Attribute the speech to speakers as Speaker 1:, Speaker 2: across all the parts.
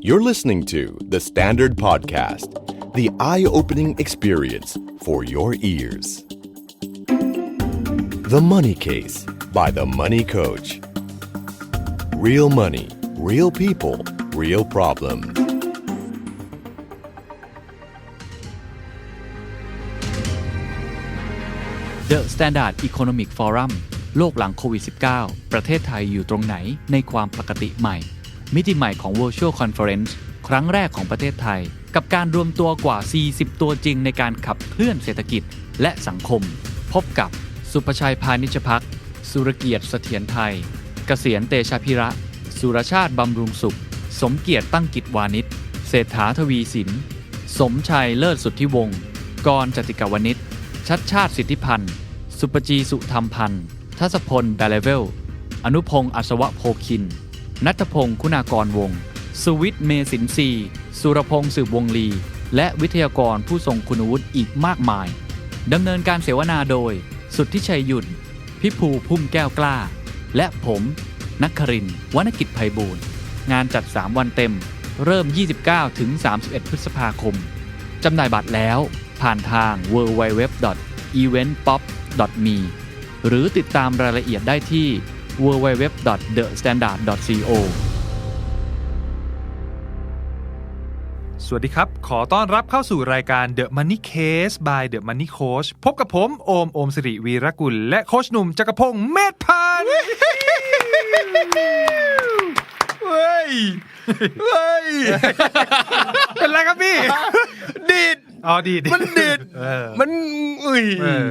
Speaker 1: You're listening to The Standard Podcast, the eye opening experience for your ears. The Money Case by The Money Coach. Real money, real people, real problem.
Speaker 2: The Standard Economic Forum โลกหลังโควิด -19 ประเทศไทยอยู่ตรงไหนในความปกติใหม่ มิติใหม่ของ Virtual Conference ครั้งแรกของประเทศไทย กับการรวมตัวกว่า 40 ตัวจริงในการขับเคลื่อนเศรษฐกิจและสังคม พบกับสุประชัยพานิชพักสุรเกียรติเสถียรไทย เกษียณเตชะพิระ สุรชาติบำรุงสุข สมเกียรติตั้งกิจวานิชเศรษฐาทวีสิน สมชัยเลิศสุทธิวงศ์กรจติกาวนิชชัดชาติสิทธิพันธ์ สุปจีสุธรรมพันธ์ทัศพลแบลเลเวล อนุพงศ์อัศวะโพคิน นัทพงศ์คุณากรวงศ์สุวิทย์เมสินทรีสุรพงศ์สืบวงลี และวิทยากรผู้ทรงคุณวุฒิอีกมากมายดำเนินการเสวนาโดย สุทธิชัยยุ่น พิภูพุ่มแก้วกล้า และผมนักครินวรรณกิจไพบูรณ์ งานจัด 3 วันเต็ม เริ่ม 29 ถึง 31 พฤษภาคม จำหน่ายบัตรแล้วผ่านทาง www.eventpop.me หรือติดตามรายละเอียดได้ที่ www.thestandard.co
Speaker 3: สวัสดีครับ ขอต้อนรับเข้าสู่รายการ The Money Case by The Money Coach พบกับผม โอม โอมสิริวีรกุล และโคชหนุ่มจักรพงศ์เมธพันธ์
Speaker 4: เฮ้ย เฮ้ย
Speaker 3: เป็นไรครับพี่
Speaker 4: ดีด
Speaker 3: อ๋อดีด
Speaker 4: มันดีด
Speaker 3: เออ
Speaker 4: มันอุ้ย
Speaker 3: เออ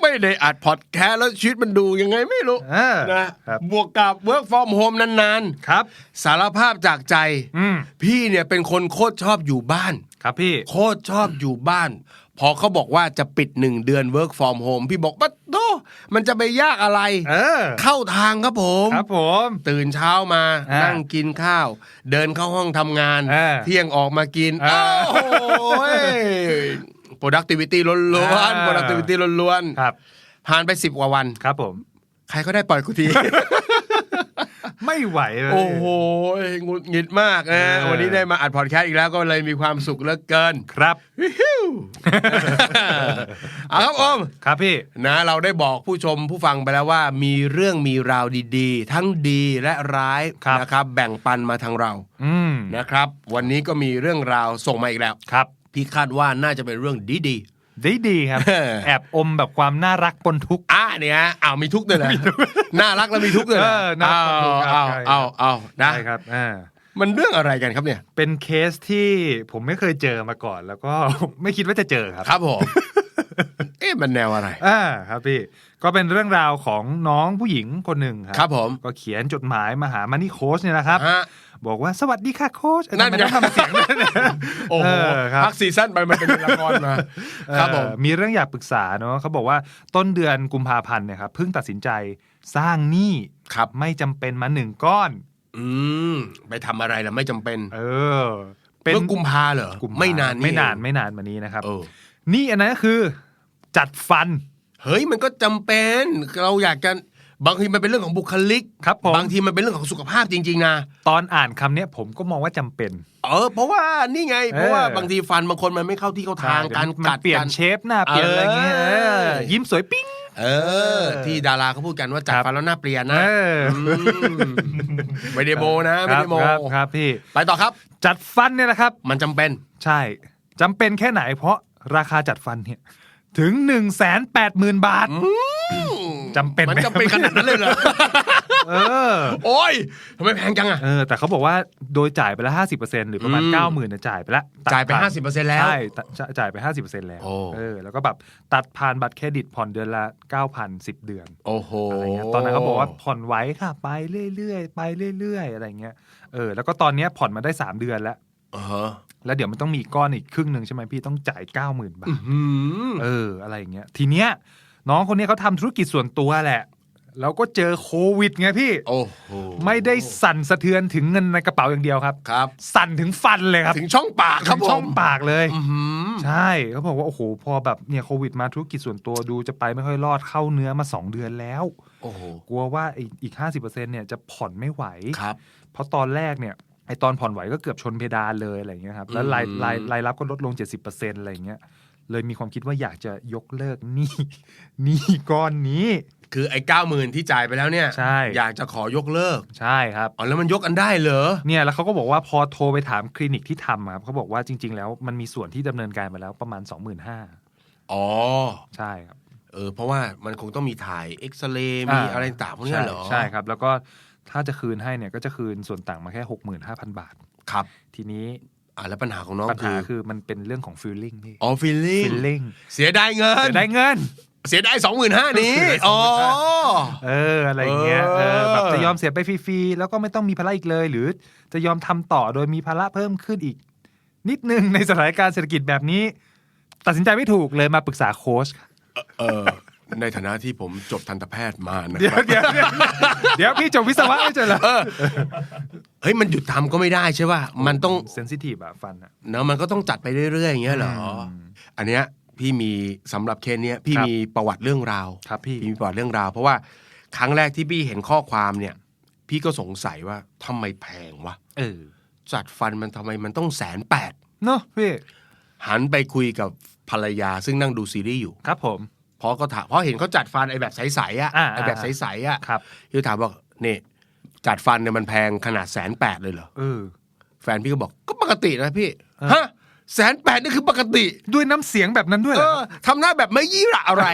Speaker 4: ไม่ได้อัดพอดแคสต์แล้วชีวิตมันดูยังไงไม่รู้
Speaker 3: เออ
Speaker 4: นะครับบวกกับ work from home นาน
Speaker 3: ครับ
Speaker 4: ๆสารภาพจากใจ
Speaker 3: อืม
Speaker 4: พี่เนี่ยเป็นคนโคตรชอบอยู่บ้าน
Speaker 3: ครับพี่
Speaker 4: โคตรชอบอยู่บ้าน พอเขาบอกว่าจะปิดหนึ่งเดือน work from home พี่บอกปัดโตมันจะไปยากอะไร
Speaker 3: เออ
Speaker 4: เข้าทางครับผม
Speaker 3: ครับผม
Speaker 4: ตื่นเช้ามา
Speaker 3: อ่านั่
Speaker 4: นั่งกินข้าว เดินเข้าห้องทำงาน
Speaker 3: อ่า
Speaker 4: เที่ยงออกมากิน
Speaker 3: อ่า
Speaker 4: โอ้โห productivity ล้วน
Speaker 3: อ่า
Speaker 4: ๆ productivity ล้วน
Speaker 3: ครับ
Speaker 4: ๆผ่านไปสิบกว่าวัน
Speaker 3: ครับ ผม
Speaker 4: ใครก็ได้ปล่อยกูที
Speaker 3: ไม่ไหวเลย
Speaker 4: โอ้โหหงุดหงิดมากนะ
Speaker 3: เออ
Speaker 4: วันนี้ได้มาอัดพอดแคสต์อีกแล้วก็เลยมีความสุขเหลือเกิน
Speaker 3: ครับ
Speaker 4: เอาครับอม
Speaker 3: ครับพี่
Speaker 4: นะ เราได้บอกผู้ชมผู้ฟังไปแล้วว่า มีเรื่องมีราวดีๆ ทั้งดีและร้าย
Speaker 3: ครับ
Speaker 4: นะครับ แบ่งปันมาทางเรา
Speaker 3: อืม
Speaker 4: นะครับ วันนี้ก็มีเรื่องราวส่งมาอีกแล้ว
Speaker 3: ครับ
Speaker 4: พี่คาดว่าน่าจะเป็นเรื่องดี
Speaker 3: ดีดีครับ
Speaker 4: เออ
Speaker 3: แอบอมแบบความน่ารักปนทุกข์
Speaker 4: ๆอะเนี่ยอ้าวมีทุกข์ด้วยนะน่ารักแล้วมีทุกข์ด้วยนะ
Speaker 3: เออน่ารัก
Speaker 4: เอา
Speaker 3: ครับ
Speaker 4: เอา
Speaker 3: ใช่
Speaker 4: เอาเอานะ
Speaker 3: ใช่ครับอ่า
Speaker 4: มันเรื่องอะไรกันครับเนี่ย
Speaker 3: เป็นเคสที่ผมไม่เคยเจอมาก่อน แล้วก็ไม่คิดว่าจะเจอครับ
Speaker 4: ครับผมเอ๊ะมันแนวอะไร
Speaker 3: อ่าครับพี่ก็เป็นเรื่องราวของน้องผู้หญิงคนหนึ่งครั
Speaker 4: ครับผม
Speaker 3: ก็เขียนจดหมายมาหามันนี่โค้ชเนี่ยนะครับ
Speaker 4: ฮะ
Speaker 3: บอกว่าสวัสดีค่ะโค้ช
Speaker 4: นั่นไง
Speaker 3: ทำไมต้องทำเสียงด้วยเนี่ย
Speaker 4: โอ้โห
Speaker 3: เออครับ
Speaker 4: พักซีซั่นไปมันเป็นละครมาครับผม
Speaker 3: เอ่อมีเรื่องอยากปรึกษาเนาะเขาบอกว่าต้นเดือนกุมภาพันธ์เนี่ยครับเพิ่งตัดสินใจสร้างหนี้
Speaker 4: ครับ
Speaker 3: ไม่จำเป็นมาหนึ่งก้อน
Speaker 4: อืมไปทำอะไรล่ะไม่จำเป็น
Speaker 3: เออ
Speaker 4: เมื่อกุมภาเหรอ
Speaker 3: กุภ
Speaker 4: ไม่นาน
Speaker 3: ไม่นาน
Speaker 4: เอง
Speaker 3: ไม่นานมานี้นะครับ
Speaker 4: เออ
Speaker 3: นี่อันนั้นก็คือ จัดฟัน
Speaker 4: เฮ้ยมันก็จำเป็น เราอยากจะ บางทีมันเป็นเรื่องของบุคลิก
Speaker 3: ครับผม
Speaker 4: บางทีมันเป็นเรื่องของสุขภาพจริงๆนะ
Speaker 3: ตอนอ่านคำเนี้ยผมก็มองว่าจำเป็น
Speaker 4: เออ เพราะว่านี่ไง เพราะว่า
Speaker 3: เออบา
Speaker 4: งทีฟันบางคนมันไม่เข้าที่เข้าทางการ
Speaker 3: มัน
Speaker 4: กัด
Speaker 3: เปลี่ย
Speaker 4: กัน
Speaker 3: เชฟหน้าเปลี่ยนอะไรเงี้ย
Speaker 4: เออ
Speaker 3: เออยิ้มสวยปิ้ง
Speaker 4: เออ ที่ดาราเขาพูดกันว่าจัด
Speaker 3: ครับ
Speaker 4: ฟันแล้วหน้าเปลี่ยนนะ
Speaker 3: เออ
Speaker 4: มไม่ได้โมนะไม่ได้โม
Speaker 3: ครับครับพี่
Speaker 4: ไปต่อครับ
Speaker 3: จัดฟันเนี่ยนะครับ
Speaker 4: มันจำเป็น
Speaker 3: ใช่จำเป็นแค่ไหนเพราะราคาจัดฟันเนี่ย ถึง1นึ่งแสนแปดหมื่นบาท จำเป็นไหม
Speaker 4: มันจำเป็นขนาดนั้นเลยเหรอ
Speaker 3: เออ
Speaker 4: โอ้ยทำไมแพงจังอะ
Speaker 3: เออแต่เขาบอกว่าโดยจ่ายไปแล้วห้าสิบเปอร์เซ็นหรือประมาณ
Speaker 4: อืม
Speaker 3: เก้าหมื่นจ่ายไปแล้วตัด
Speaker 4: จ่ายไป
Speaker 3: ผ่น
Speaker 4: 50%แล้ว
Speaker 3: ใช่ตัดจ่ายจ่ายไปห้าสิบเปอร์เซ็นแล้ว
Speaker 4: โอ้
Speaker 3: เออ แล้วก็แบบตัดผ่านบัตรเครดิตผ่อนเดือนละเก้าพันสิบเดือน
Speaker 4: โอ้โห
Speaker 3: อะไรเงี้ย ตอนนั้นเขาบอกว่าผ่อนไหว้ค่ะ ไปเรื่อยๆ ไปเรื่อยๆ อะไรเงี้ย เออ แล้วก็ตอนเนี้ยผ่อนมาได้3เดือนแล้ว
Speaker 4: อ่าฮะ
Speaker 3: แล้วเดี๋ยวมันต้องมีอีกก้อนอีกครึ่งหนึ่งใช่ไหมพี่ต้องจ่าย9 0,000บาท
Speaker 4: หืม
Speaker 3: เออ อะไรอย่างเงี้ย ทีเนี้ย น้องคนเนี้ยเขาทำธุรกิจส่วนตัวแหละ แล้วก็เจอโควิดไงพี่
Speaker 4: โอ้โห
Speaker 3: ไม่ได้สั่นสะเทือนถึงเงินในกระเป๋าอย่างเดียวครับ
Speaker 4: ครับ
Speaker 3: สั่นถึงฟันเลยครับ
Speaker 4: ถึงช่องปากครับ
Speaker 3: ถึงช่อง
Speaker 4: ผม
Speaker 3: ปากเลย
Speaker 4: อื้อหือ
Speaker 3: ใช่เขาบอกว่า โอ้โห พอแบบเนี่ยโควิดมาธุรกิจส่วนตัวดูจะไปไม่ค่อยรอดเข้าเนื้อมา 2 เดือนแล้ว
Speaker 4: โอ้โห
Speaker 3: กลัวว่าไอ้อีก 50%เนี่ยจะผ่อนไม่ไหว
Speaker 4: ครับ
Speaker 3: เพราะตอนแรกเนี่ยไอตอนผ่อนไหวก็เกือบชนเพดานเลยอะไรอย่างเงี้ยครับแล้วราย
Speaker 4: อืม
Speaker 3: รายรายรับก็ลดลง 70%อะไรอย่างเงี้ย เลยมีความคิดว่าอยากจะยกเลิกหนี้หนี้ก้อนนี้
Speaker 4: คือไอ้เก้าหมื่นที่จ่ายไปแล้วเนี่ย
Speaker 3: ใช่
Speaker 4: อยากจะขอยกเลิก
Speaker 3: ใช่ครับ
Speaker 4: อ๋อแล้วมันยกกันได้เหรอ
Speaker 3: เนี่ยแล้วเขาก็บอกว่าพอโทรไปถามคลินิกที่ทำอะครับเขาบอกว่าจริง ๆ แล้วมันมีส่วนที่ดำเนินการมาแล้วประมาณ 25,000
Speaker 4: อ๋อ
Speaker 3: ใช่ครับ
Speaker 4: เออ เพราะว่ามันคงต้องมีถ่ายเอ็กซเรย์มี
Speaker 3: อ่า
Speaker 4: อะไรต่างๆพวกเนี้ยเหรอ
Speaker 3: ใช่ใช่ครับ แล้วก็ถ้าจะคืนให้เนี่ยก็จะคืนส่วนต่างมาแค่ 65,000 บาท
Speaker 4: ครับ
Speaker 3: ทีนี้
Speaker 4: อ่าแล้วปัญหาของน้อง
Speaker 3: ปัญ
Speaker 4: คื
Speaker 3: หา
Speaker 4: อ
Speaker 3: คือมันเป็นเรื่องของ feeling พี่
Speaker 4: อ๋อฟีลลิ่ง
Speaker 3: feeling
Speaker 4: เสียดายเงิน
Speaker 3: จะได้เงิน
Speaker 4: เสียดายสองหมื่นห้านี้ อ๋อ
Speaker 3: เอออะไรอย่างเงี้ย
Speaker 4: เอ
Speaker 3: เอ
Speaker 4: อ
Speaker 3: อแบบจะยอมเสียไปฟรีๆแล้วก็ไม่ต้องมีภาระอีกเลย หรือจะยอมทำต่อโดยมีภาระเพิ่มขึ้นอีก นิดนึงในสถานการณ์เศรษฐกิจแบบนี้ ตัดสินใจไม่ถูกเลยมาปรึกษาโค้ช
Speaker 4: เออ ในฐานะที่ผมจบทันตแพทย์มานะ
Speaker 3: เดี๋ยวเดี๋ยวเดี๋ยวเดี๋ยวพี่จบวิศวะไม่ใช่เหรอ
Speaker 4: เฮ้ยมันหยุดทำก็ไม่ได้ใช่ป่ะมันต้อง
Speaker 3: เซนซิทีฟอะฟันอะ
Speaker 4: เนอะมันก็ต้องจัดไปเรื่อยๆอย่างเงี้ยเหรอ
Speaker 3: อืม
Speaker 4: อันเนี้ยพี่มีสำหรับเคสเนี้ยพี่
Speaker 3: ครับ
Speaker 4: มีประวัติเรื่องราว
Speaker 3: ครับพี่
Speaker 4: พี่มีประวัติเรื่องราว เพราะว่าครั้งแรกที่พี่เห็นข้อความเนี่ย พี่ก็สงสัยว่าทำไมแพงวะ
Speaker 3: เออ
Speaker 4: จัดฟันมันทำไมมันต้องแสนแปด
Speaker 3: เนาะพี่
Speaker 4: หันไปคุยกับภรรยาซึ่งนั่งดูซีรีส์อยู่
Speaker 3: ครับผม
Speaker 4: เพราะก็ถามเพราะเห็นเขาจัดฟันไอ้แบบใสๆอะ
Speaker 3: อ่า
Speaker 4: ไอ้แบบ
Speaker 3: อ่า
Speaker 4: ใสๆอะ
Speaker 3: ครับ
Speaker 4: พี่ก็ถามบอกนี่จัดฟันเนี่ยมันแพงขนาดแสนแปดเลยเหรอ
Speaker 3: เออ
Speaker 4: แฟนพี่ก็บอกก็ปกตินะพี่
Speaker 3: เออ
Speaker 4: ฮะแสนแปดนี่คือปกติ
Speaker 3: ด้วยน้ำเสียงแบบนั้นด้วยเห
Speaker 4: เอ
Speaker 3: รอ
Speaker 4: อทำหน้าแบบไม่ยี่ระอะไร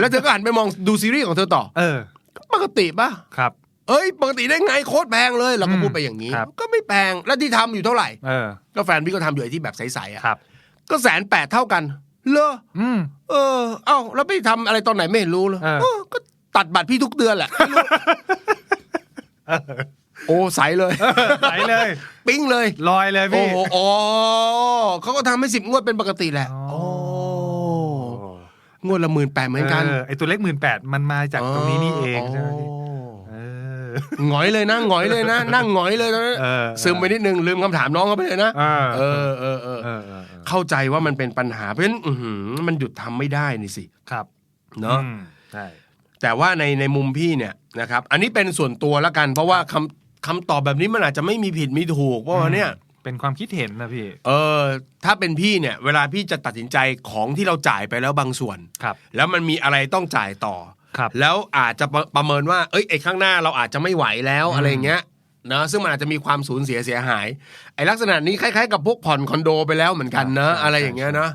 Speaker 4: แล้วเธอก็หันไปมองดูซีรีส์ของเธอต่อ
Speaker 3: เออ
Speaker 4: ก็ปกติป่ะ
Speaker 3: ครับ
Speaker 4: เอ้ย ปกติได้ไงโคตรแพงเลยเราก็
Speaker 3: อืม
Speaker 4: พูดไปอย่างนี้
Speaker 3: ครับ
Speaker 4: ก็ไม่แพงแล้วที่ทำอยู่เท่าไหร่
Speaker 3: เออ
Speaker 4: ก็แฟนพี่ก็ทำอยู่ไอ้ที่แบบใสๆอะ
Speaker 3: ครับ
Speaker 4: ก็แสนแปดเท่ากัน เลอ
Speaker 3: อืม
Speaker 4: เออ เอ้าแล้วไปทำอะไรตอนไหนไม่เห็นรู้เลย
Speaker 3: เออ
Speaker 4: เออก็ตัดบัตรพี่ทุกเดือนแหละไม่รู้โอ้ใสเลย
Speaker 3: ไหลเลย
Speaker 4: ปิ้งเลย
Speaker 3: ลอยเลย
Speaker 4: โอ้
Speaker 3: พี่
Speaker 4: โหอ๋อเขาก็ทำให้สิบงวดเป็นปกติแหละ
Speaker 3: อ๋อ
Speaker 4: โอ้งวดละหมื่นแปดเหมือนกัน
Speaker 3: เออไอตัวเลขหมื่นแปดมันมาจากตรงนี้นี่เองใช่ไหมพี่
Speaker 4: อ๋อ
Speaker 3: เออ
Speaker 4: หงอยเลยนะหงอยเลยนะ นั่งหงอยเลยนนั้น
Speaker 3: เออ
Speaker 4: ซึมไปนิดนึงลืมคำถามน้องเขาไปเลยนะ
Speaker 3: เออ
Speaker 4: เออเออเข้าใจว่ามันเป็นปัญหาเพราะฉะนั้นมันหยุดทำไม่ได้นี่สิ
Speaker 3: ครับ
Speaker 4: เนาะ
Speaker 3: ใช่
Speaker 4: แต่ว่าในในมุมพี่เนี่ยนะครับ อันนี้เป็นส่วนตัวละกัน เพราะว่าคำคำตอบแบบนี้มันอาจจะไม่มีผิดมีถูกเพราะว่าเนี่ย
Speaker 3: เป็นความคิดเห็นนะพี่
Speaker 4: เออ ถ้าเป็นพี่เนี่ย เวลาพี่จะตัดสินใจของที่เราจ่ายไปแล้วบางส่วน
Speaker 3: ครับ
Speaker 4: แล้วมันมีอะไรต้องจ่ายต่อ
Speaker 3: ครับ
Speaker 4: แล้วอาจจะประประเมินว่า เอ้ยไอ้ข้างหน้าเราอาจจะไม่ไหวแล้ว
Speaker 3: อืม
Speaker 4: อะไรอย่างเงี้ยนะซึ่งมันอาจจะมีความสูญเสียเสียหาย ไอ้ลักษณะนี้คล้ายๆกับพวกผ่อนคอนโดไปแล้วเหมือนกันนะอะไรอย่างเงี้ยนะ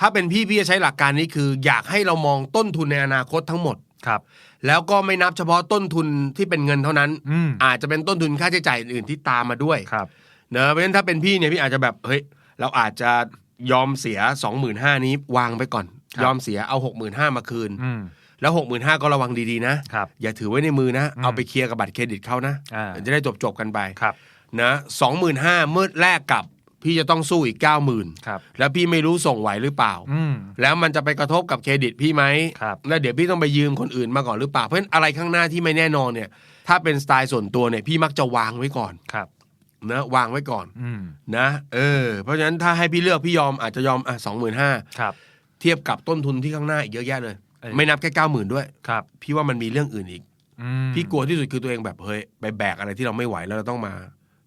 Speaker 4: ถ้าเป็นพี่พี่จะใช้หลักการนี้คือ อยากให้เรามองต้นทุนในอนาคตทั้งหมด
Speaker 3: ครับ
Speaker 4: แล้วก็ไม่นับเฉพาะต้นทุนที่เป็นเงินเท่านั้น
Speaker 3: อืม
Speaker 4: อาจจะเป็นต้นทุนค่าใช้จ่ายอื่นๆที่ตามมาด้วย
Speaker 3: ครับ
Speaker 4: เนอะเพราะฉะนั้นถ้าเป็นพี่เนี่ยพี่อาจจะแบบเฮ้ยเราอาจจะยอมเสีย 25,000นี้วางไปก่อน
Speaker 3: ครับ
Speaker 4: ยอมเสียเอา 65,000มาคืน
Speaker 3: อืม
Speaker 4: แล้ว65,000ก็ระวังดีๆนะ
Speaker 3: ครับ
Speaker 4: อย่าถือไว้ในมือนะ
Speaker 3: อืม
Speaker 4: เอาไปเคลียร์กับบัตรเครดิตเขานะ
Speaker 3: อ่า
Speaker 4: จะได้จบๆกันไป
Speaker 3: ครับ
Speaker 4: นะ25,000เมื่อแรกกับพี่จะต้องสู้อีก90,000
Speaker 3: ครับ
Speaker 4: แล้วพี่ไม่รู้ส่งไหวหรือเปล่า
Speaker 3: อืม
Speaker 4: แล้วมันจะไปกระทบกับเครดิตพี่ไหม
Speaker 3: ครับ
Speaker 4: แล้วเดี๋ยวพี่ต้องไปยืมคนอื่นมาก่อนหรือเปล่า เพราะฉะนั้นอะไรข้างหน้าที่ไม่แน่นอนเนี่ย ถ้าเป็นสไตล์ส่วนตัวเนี่ยพี่มักจะวางไว้ก่อน
Speaker 3: ครับ
Speaker 4: นะวางไว้ก่อน
Speaker 3: อืม
Speaker 4: นะ เออ เพราะฉะนั้นถ้าให้พี่เลือกพี่ยอมอาจจะยอมอะสองหมื่นห้า
Speaker 3: ครับ
Speaker 4: เทียบกับต้นทุนที่ข้างหน้าอีกเยอะแยะเลย
Speaker 3: เออ
Speaker 4: ไม่นับแค่เก้าหมื่นด้วย
Speaker 3: ครับ
Speaker 4: พี่ว่ามันมีเรื่องอื่นอีก
Speaker 3: อืม
Speaker 4: พี่กลัวที่สุดคือตัวเองแบบเฮ้ยไปแบกอะไรที่เราไม่ไหวแล้วเราต้องมา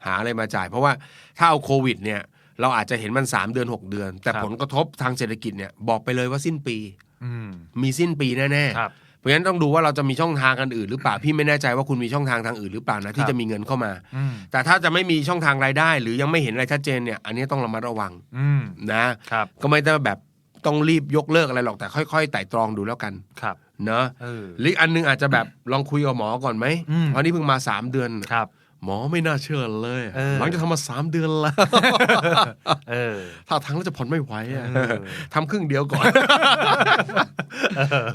Speaker 4: หาอะไรมาจ่าย เพราะว่าถ้าเอาโควิดเนี่ย เราอาจจะเห็นมัน 3 เดือน 6 เดือน แต่ผลกระทบทางเศรษฐกิจเนี่ยบอกไปเลยว่าสิ้นปี
Speaker 3: อืม
Speaker 4: มีสิ้นปีแน่
Speaker 3: ครับ
Speaker 4: ๆเพราะฉะนั้นต้องดูว่าเราจะมีช่องทางกันอื่นหรือเปล่าพี่ไม่แน่ใจว่าคุณมีช่องทางทางอื่นหรือเปล่านะ
Speaker 3: ครั
Speaker 4: ที่
Speaker 3: บ
Speaker 4: จะมีเงินเข้ามา
Speaker 3: อืม
Speaker 4: แต่ถ้าจะไม่มีช่องทางรายได้ หรือยังไม่เห็นอะไรชัดเจนเนี่ย อันนี้ต้องระมัดระวัง
Speaker 3: อืม
Speaker 4: นะ
Speaker 3: ครับ
Speaker 4: ก็ไม่ได้แบบ ต้องรีบยกเลิกอะไรหรอกแต่ค่อยๆไต่ตรองดูแล้วกัน
Speaker 3: ครับ
Speaker 4: เนอะ
Speaker 3: เออ
Speaker 4: หรืออกอันนึงอาจจะแบบลองคุยกับหมอก่อนไหม
Speaker 3: อืม
Speaker 4: เพราะนี่เพิ่งมาสามเดือน
Speaker 3: ครับ
Speaker 4: หมอไม่น่าเชื่อเลย
Speaker 3: เออ
Speaker 4: หลังจากทำมาสามเดือนแล้ว
Speaker 3: เออ
Speaker 4: ถ้าทางแล้วจะผ่อนไม่ไหวอะ
Speaker 3: เออ
Speaker 4: ทำครึ่งเดียวก่อน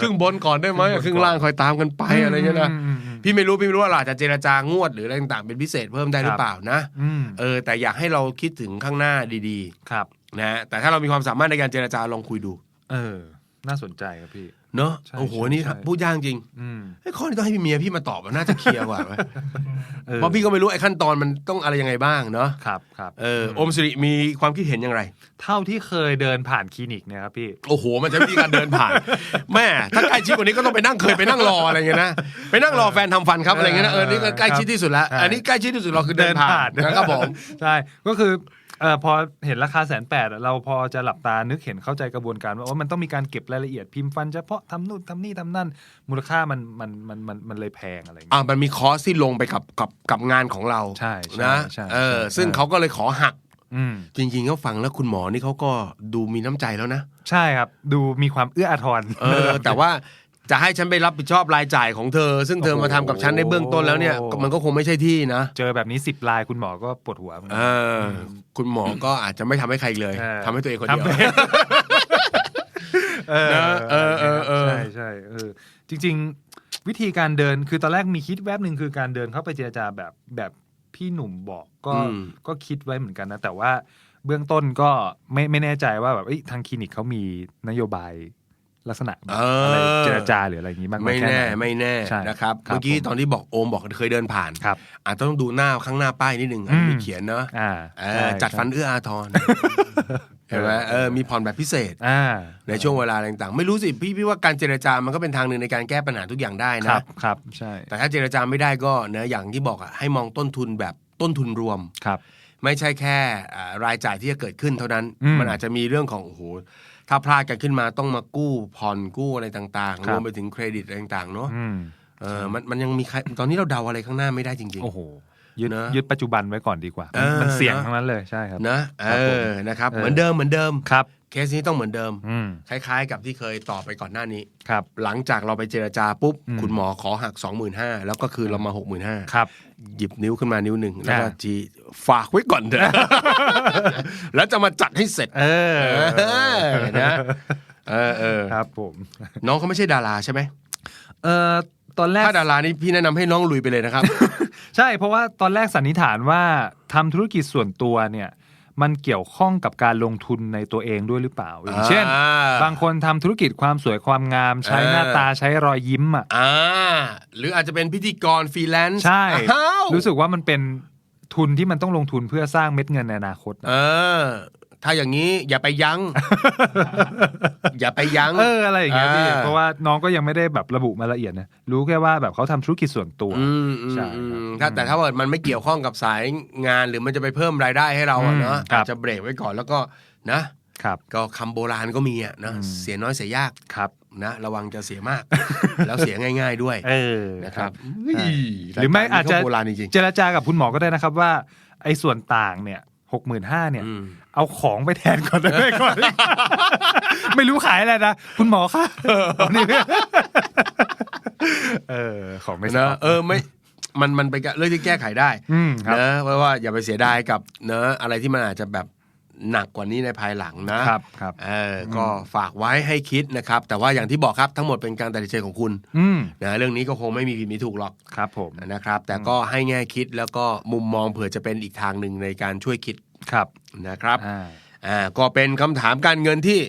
Speaker 4: ครึ่งบนก่อนได้ไหมครึ่งล่างคอยตามกันไปอะไรเงี้ยนะ
Speaker 3: อืมอืมอืม
Speaker 4: พี่ไม่รู้พี่ไม่รู้ว่าเราอาจจะเจรจางวดหรืออะไรต่างๆเป็นพิเศษเพิ่มได้หรือเปล่านะ
Speaker 3: อืม
Speaker 4: เออแต่อยากให้เราคิดถึงข้างหน้าดี
Speaker 3: ครับ
Speaker 4: ๆ นะฮะแต่ถ้าเรามีความสามารถในการเจรจาลองคุยดู
Speaker 3: เออ น่าสนใจครับพี่
Speaker 4: เนาะ
Speaker 3: ใช่
Speaker 4: โอ้โห
Speaker 3: ใช่
Speaker 4: นี่
Speaker 3: ใช่
Speaker 4: พูดยากจริง
Speaker 3: อืม
Speaker 4: ไอ้ข้อนี้ต้องให้พี่เมียพี่มาตอบอะน่าจะเคลียร์กว่าไหม
Speaker 3: ออ
Speaker 4: เพราะพี่ก็ไม่รู้ไอ้ขั้นตอนมันต้องอะไรยังไงบ้างเนาะ
Speaker 3: ครับครับ
Speaker 4: เอออมสิริมีความคิดเห็นอย่างไร
Speaker 3: เท่าที่เคยเดินผ่านคลินิกเนี่ยครับพี่
Speaker 4: โอ้โห มันจะวิธีการเดินผ่าน แม่ถ้าใกล้ชิดกว่านี้ก็ต้องไปนั่งเคยไปนั่งรออะไรเงี้ยนะไปนั่งรอแฟนทำฟันครับอะไรเงี้ยนะเออนี่ก็ใกล้ชิดที่สุดแล้ว
Speaker 3: ใช่
Speaker 4: อันนี้ใกล้ชิดที่สุดเราคือเดินผ่านนะครับผม
Speaker 3: ใช่ ก็คือ เอ่อพอเห็นราคาแสนแปดเราพอจะหลับตานึกเห็นเข้าใจกระบวนการว่าว่ามันต้องมีการเก็บรายละเอียดพิมพ์ฟันเฉพาะทำนู่นทำนี่ทำนั่น มูลค่ามันมันมันมันมันเลยแพงอะไรอย่างเงี้ย
Speaker 4: อ่ามันมีคอร์สที่ลงไปกับกับกับงานของเรา
Speaker 3: ใช่ใช่
Speaker 4: นะ
Speaker 3: ใช่
Speaker 4: เออ
Speaker 3: ใช่
Speaker 4: ซึ่งเขาก็เลยขอหัก
Speaker 3: อืม
Speaker 4: จริงๆเขาฟังแล้วคุณหมอนี่เขาก็ดูมีน้ำใจแล้วนะ
Speaker 3: ใช่ครับ ดูมีความเอื้ออาทร
Speaker 4: เออ แต่ว่า จะให้ฉันไปรับผิดชอบรายจ่ายของเธอ ซึ่งเธอมาทำกับฉันในเบื้องต้นแล้วเนี่ยก็มันก็คงไม่ใช่ที่นะ
Speaker 3: เจอแบบนี้สิบลายคุณหมอก็ปวดหัวเหมือน
Speaker 4: เอ
Speaker 3: กัน
Speaker 4: อคุณหมอก็อาจจะไม่ทำให้ใครอีกเลย
Speaker 3: เออ
Speaker 4: ทำให้ตัวเองคนเดียว
Speaker 3: ทำให้เออ
Speaker 4: นะเออเออเออ
Speaker 3: ใช่ใช่เออจริง ๆ วิธีการเดินคือตอนแรกมีคิดแวบหนึ่งคือการเดินเข้าไปเจรจาแบบแบบพี่หนุ่มบอกก็
Speaker 4: อืม
Speaker 3: ก็คิดไว้เหมือนกันนะ แต่ว่าเบื้องต้นก็ไม่ไม่แน่ใจว่าแบบเอ้ยทางคลินิกเขามีนโยบาย ลักษณะแบบ
Speaker 4: เอออ
Speaker 3: อะไรเจรจาหรืออะไรอย่างนี้บ้างห
Speaker 4: ไม่
Speaker 3: ค่
Speaker 4: แน่
Speaker 3: หน
Speaker 4: ไม่แน่
Speaker 3: ใช่
Speaker 4: นะครับ
Speaker 3: ครับ
Speaker 4: เมื่อกี้
Speaker 3: ผม
Speaker 4: ตอนที่บอกโอมบอกเคยเดินผ่าน
Speaker 3: ครับ
Speaker 4: อาจจะต้องดูหน้าข้างหน้าป้ายนิดนึงอันนี้
Speaker 3: อืม
Speaker 4: มีเขียนเนอะ
Speaker 3: อ่า
Speaker 4: เอ
Speaker 3: ใช่
Speaker 4: อจัด
Speaker 3: ใช่
Speaker 4: ฟันเอื้ออาทรเห็นไหมเออมีผ่อนแบบพิเศษ
Speaker 3: อ่า
Speaker 4: ในช่วงเวลาต่างๆ ไม่รู้สิพี่พี่ว่าการเจรจามันก็เป็นทางหนึ่งในการแก้ปัญหาทุกอย่างได้
Speaker 3: ค
Speaker 4: นะ
Speaker 3: รับครับใช่
Speaker 4: แต่ถ้าเจรจาไม่ได้ก็เนะอย่างที่บอกอะให้มองต้นทุนแบบต้นทุนรวม
Speaker 3: ครับ
Speaker 4: ไม่ใช่แค่อ่ารายจ่ายที่จะเกิดขึ้นเท่านั้น
Speaker 3: อืม
Speaker 4: มันอาจจะมีเรื่องของโอ้โห ถ้าพลาดกันขึ้นมาต้องมากู้ผ่อนกู้อะไรต่าง
Speaker 3: ค
Speaker 4: ๆ
Speaker 3: รั
Speaker 4: ร
Speaker 3: บ
Speaker 4: วมไปถึงเครดิตอะไรต่างๆเนาะ
Speaker 3: อืม
Speaker 4: เออมันมันยังมีใครตอนนี้เราเดาอะไรข้างหน้าไม่ได้จริง
Speaker 3: โอ้โหยึด
Speaker 4: นะ
Speaker 3: ยึดปัจจุบันไว้ก่อนดีกว่า
Speaker 4: เออ
Speaker 3: มันเสี่ยง
Speaker 4: นะ
Speaker 3: ทั้งนั้นเลยใช่ครับ
Speaker 4: ๆนะเอ
Speaker 3: ครับผม
Speaker 4: อนะครับ
Speaker 3: เออ
Speaker 4: เหมือนเดิมเหมือนเดิม
Speaker 3: ครับ
Speaker 4: เคสนี้ต้องเหมือนเดิม
Speaker 3: อืม
Speaker 4: คล้ายๆ กับที่เคยตอบไปก่อนหน้านี้
Speaker 3: ครับ
Speaker 4: หลังจากเราไปเจรจาปุ๊บ
Speaker 3: อืม
Speaker 4: คุณหมอขอหัก 25,000แล้วก็คือเรามา 65,000
Speaker 3: ครับ
Speaker 4: หยิบนิ้วขึ้นมานิ้วหนึ่งแล้วก็
Speaker 3: อ่า
Speaker 4: จีฝากไว้ก่อนเถอะแล้วจะมาจัดให้เสร็จ
Speaker 3: เออ
Speaker 4: เออนะเออเออ
Speaker 3: ครับผม
Speaker 4: น้องเขาไม่ใช่ดาราใช่ไหม
Speaker 3: เอ่อตอนแรก
Speaker 4: ถ้าดารานี่พี่แนะนำให้น้องลุยไปเลยนะครับ
Speaker 3: ใช่เพราะว่าตอนแรกสันนิษฐานว่าทำธุรกิจส่วนตัวเนี่ย มันเกี่ยวข้องกับการลงทุนในตัวเองด้วยหรือเปล่า อย่างเช่น
Speaker 4: อ่า
Speaker 3: บางคนทำธุรกิจความสวยความงาม ใช้
Speaker 4: เออ
Speaker 3: หน้าตาใช้รอยยิ้มอะ
Speaker 4: อ่าหรืออาจจะเป็นพิธีกรฟรีแลนซ์
Speaker 3: ใช่
Speaker 4: อ้าว
Speaker 3: รู้สึกว่ามันเป็นทุนที่มันต้องลงทุนเพื่อสร้างเม็ดเงินในอนาคตนะ
Speaker 4: เออ ถ้าอย่างนี้อย่าไปยั้งอย่าไปยั้ง
Speaker 3: เอออะไรอย่างเงี้ยพี่
Speaker 4: อ่า
Speaker 3: เพราะว่าน้องก็ยังไม่ได้แบบระบุมาละเอียดนะรู้แค่ว่าแบบเขาทำธุรกิจส่วนตัว
Speaker 4: อืมอืม
Speaker 3: ใช่
Speaker 4: อื
Speaker 3: ครับ
Speaker 4: มถ้าแต่ถ้าเกิดมันไม่เกี่ยวข้องกับสายงานหรือมันจะไปเพิ่มรายได้ให้เราอะเนาะ
Speaker 3: อืมครับ
Speaker 4: อาจจะเบรกไว้ก่อนแล้วก็นะ
Speaker 3: ครับ
Speaker 4: ก็คำโบราณก็มีอะนะ
Speaker 3: อืม
Speaker 4: เสียน้อยเสียยาก
Speaker 3: ครับ
Speaker 4: นะระวังจะเสียมาก แล้วเสียง่าย ๆด้วย
Speaker 3: เออ
Speaker 4: นะครับ
Speaker 3: ใช่หรือไม่อาจจะ
Speaker 4: รยกรนี้ก็โบราณจริง
Speaker 3: เจรจากับคุณหมอก็ได้นะครับว่าไอ้ส่วนต่างเนี่ย หกหมื่นห้าเนี่ย
Speaker 4: ๆอืม
Speaker 3: เอาของไปแทนก่อนได้ไหมก่อน ไม่รู้ขายอะไรนะ คุณหมอคะนี่เออ ของไม่
Speaker 4: นะ
Speaker 3: ซ้ำ
Speaker 4: เออไม่มันมันเป็นเรื่องที่แก้ไขได้
Speaker 3: อืมครับ
Speaker 4: นะเพราะว่าอย่าไปเสียดายกับเนอะอะไรที่มันอาจจะแบบหนักกว่านี้ในภายหลังนะครับ
Speaker 3: ครับ
Speaker 4: เออก็ฝากไว้ให้คิดนะครับ แต่ว่าอย่างที่บอกครับทั้งหมดเป็นการตัดสินใจของคุณ
Speaker 3: อืม
Speaker 4: นะเรื่องนี้ก็คงไม่มีผิดมีถูกหรอก
Speaker 3: ครับผม
Speaker 4: นะครับ แต่ก็ให้แง่คิดแล้วก็มุมมองเผื่อจะเป็นอีกทางหนึ่งในการช่วยคิด
Speaker 3: ครับ
Speaker 4: นะครับ
Speaker 3: อ่า
Speaker 4: อ่าก็เป็นคำถามการเงินที่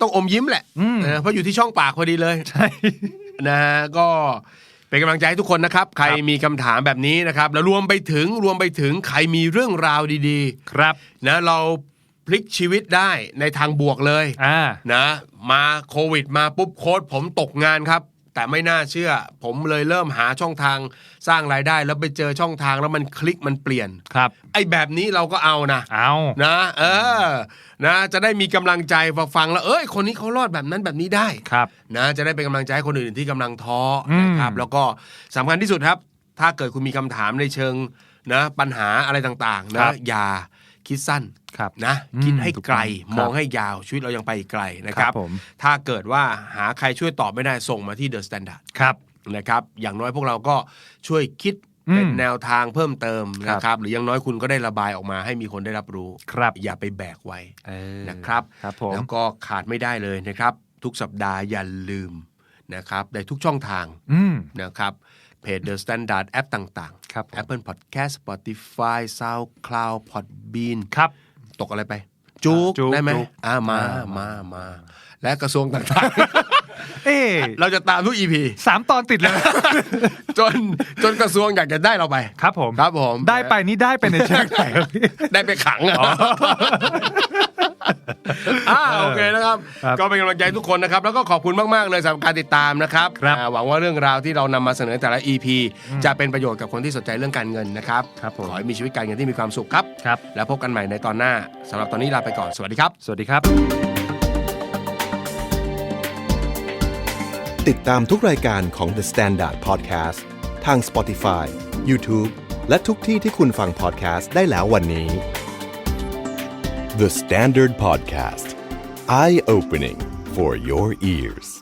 Speaker 4: ต้องอมยิ้มแหละ
Speaker 3: อืม
Speaker 4: นะเพราะอยู่ที่ช่องปากพอดีเลย
Speaker 3: ใช่
Speaker 4: นะฮะก็เป็นกำลังใจให้ทุกคนนะครับ ใคร
Speaker 3: ครับ
Speaker 4: มีคำถามแบบนี้นะครับ แล้วรวมไปถึงรวมไปถึงใครมีเรื่องราวดี
Speaker 3: ครับ
Speaker 4: ๆนะเราพลิกชีวิตได้ในทางบวกเลย
Speaker 3: อ่า
Speaker 4: นะ มาโควิดมาปุ๊บโค้ดผมตกงานครับ แต่ไม่น่าเชื่อ ผมเลยเริ่มหาช่องทางสร้างรายได้ แล้วไปเจอช่องทางแล้วมันคลิกมันเปลี่ยน
Speaker 3: ครับ
Speaker 4: ไอ้แบบนี้เราก็เอานะ
Speaker 3: เอา
Speaker 4: นะ เออ นะ จะได้มีกำลังใจพอฟังแล้วเอ้ยคนนี้เขารอดแบบนั้นแบบนี้ได้
Speaker 3: ครับ
Speaker 4: นะ จะได้เป็นกำลังใจให้คนอื่นที่กำลังท้อ
Speaker 3: อืม
Speaker 4: นะครับ แล้วก็สำคัญที่สุดครับ ถ้าเกิดคุณมีคำถามในเชิงนะปัญหาอะไรต่างๆ
Speaker 3: ครั
Speaker 4: นะ
Speaker 3: บ
Speaker 4: อย่า คิดสั้น
Speaker 3: ครับ
Speaker 4: นะ
Speaker 3: อืม
Speaker 4: คิดให้ไกล
Speaker 3: ถูกต้อง
Speaker 4: มอง
Speaker 3: ครับ
Speaker 4: ให้ยาวชีวิตเรายังไปอีกไกลนะครับ
Speaker 3: ผม
Speaker 4: ถ้าเกิดว่าหาใครช่วยตอบไม่ได้ส่งมาที่ The Standard
Speaker 3: ครับ
Speaker 4: นะครับอย่างน้อยพวกเราก็ช่วยคิด
Speaker 3: อืม
Speaker 4: เป็นแนวทางเพิ่มเติม
Speaker 3: ครับ
Speaker 4: นะครับ หรืออย่างน้อยคุณก็ได้ระบายออกมาให้มีคนได้รับรู้
Speaker 3: ครับ
Speaker 4: อย่าไปแบกไว้
Speaker 3: เออ
Speaker 4: นะครับ
Speaker 3: ครับผม
Speaker 4: แล้วก็ขาดไม่ได้เลยนะครับ ทุกสัปดาห์อย่าลืมนะครับในทุกช่องทาง
Speaker 3: อืม
Speaker 4: นะครับเพจ The Standard แอปต่าง
Speaker 3: ครับผม
Speaker 4: ๆ Apple Podcast Spotify SoundCloud Podbean
Speaker 3: ครับ
Speaker 4: ตกอะไรไป จุก
Speaker 3: จุก
Speaker 4: ได้ไหม
Speaker 3: จุก
Speaker 4: อ่ามา
Speaker 3: อ่า
Speaker 4: มามาและกระทรวงต่าง
Speaker 3: เอ๊ะ
Speaker 4: เราจะตามทุก EP
Speaker 3: สามตอนติดเลย
Speaker 4: จนจนกระทรวงอยากจะได้เราไป
Speaker 3: ครับผม
Speaker 4: ครับผม
Speaker 3: ได้ไปนี่ได้ไปในแช่ไหนครับพี่
Speaker 4: ได้ไปขังอะอ่าโอเคนะครับ
Speaker 3: ครับ
Speaker 4: ก็เป็นกำลังใจให้ทุกคนนะครับ แล้วก็ขอบคุณมาก ๆ เลยสำหรับการติดตามนะครับ
Speaker 3: ครับ
Speaker 4: อ่าหวังว่าเรื่องราวที่เรานำมาเสนอแต่ละ EP จะเป็นประโยชน์กับคนที่สนใจเรื่องการเงินนะครับ
Speaker 3: ครับผม
Speaker 4: ขอให้มีชีวิตการเงินที่มีความสุขครับ
Speaker 3: ครับ
Speaker 4: แล้วพบกันใหม่ในตอนหน้าสำหรับตอนนี้ลาไปก่อนสวัสดีครับ
Speaker 3: สวัสดีครับ
Speaker 1: ติดตามทุกรายการของ The Standard Podcast ทาง Spotify, YouTube และทุกที่ที่คุณฟัง podcast ได้แล้ววันนี้ The Standard Podcast Eye Opening for your ears